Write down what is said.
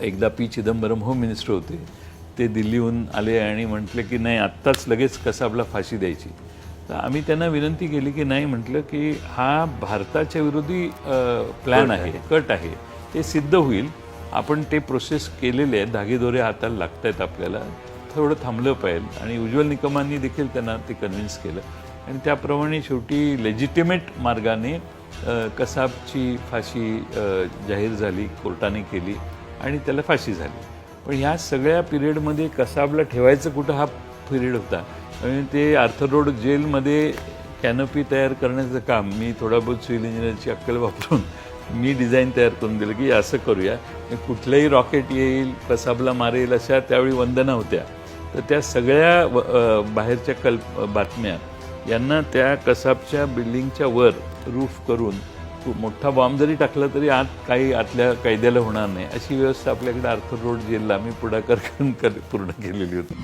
एकदा P Chidambaram home minister होते ते दिल्लीहून आले आणि म्हटले की नाही आत्ताच लगेच कसाबला फाशी द्यायची. तर आम्ही त्यांना विनंती केली की नाही म्हटलं की हा भारताच्या विरोधी प्लॅन आहे कट आहे. ते सिद्ध होईल. आपण ते प्रोसेस केलेले आहेत धागेदोरे हाताला लागत आहेत आपल्याला. थोडं थांबलं पाहिजे. आणि उज्ज्वल निकमांनी देखील त्यांना ते कन्व्हिन्स केलं. आणि त्याप्रमाणे शेवटी लेजिटिमेट मार्गाने कसाबची फाशी जाहीर झाली कोर्टाने केली. आणि त्याला फाशी झाली. पण ह्या सगळ्या पिरियडमध्ये कसाबला ठेवायचं कुठं हा पिरियड होता? आणि ते आर्थर रोड जेलमध्ये कॅनोपी तयार करण्याचं काम मी थोडा बहुत सिव्हिल इंजिनिअरची अक्कल वापरून मी डिझाईन तयार करून दिलं की असं करूया. कुठलंही रॉकेट येईल कसाबला मारेल अशा त्यावेळी वंदना होत्या. तर त्या सगळ्या व- बाहेरच्या कल्प बातम्या यांना त्या कसाबच्या बिल्डिंगच्या वर रूफ करून खूप मोठा बॉम्ब जरी टाकला तरी आत काही आतल्या कैद्याला होणार नाही. अशी व्यवस्था आपल्याकडे आर्थर रोड जेलला आम्ही पुढाकार करून कर- पूर्ण केलेली होती.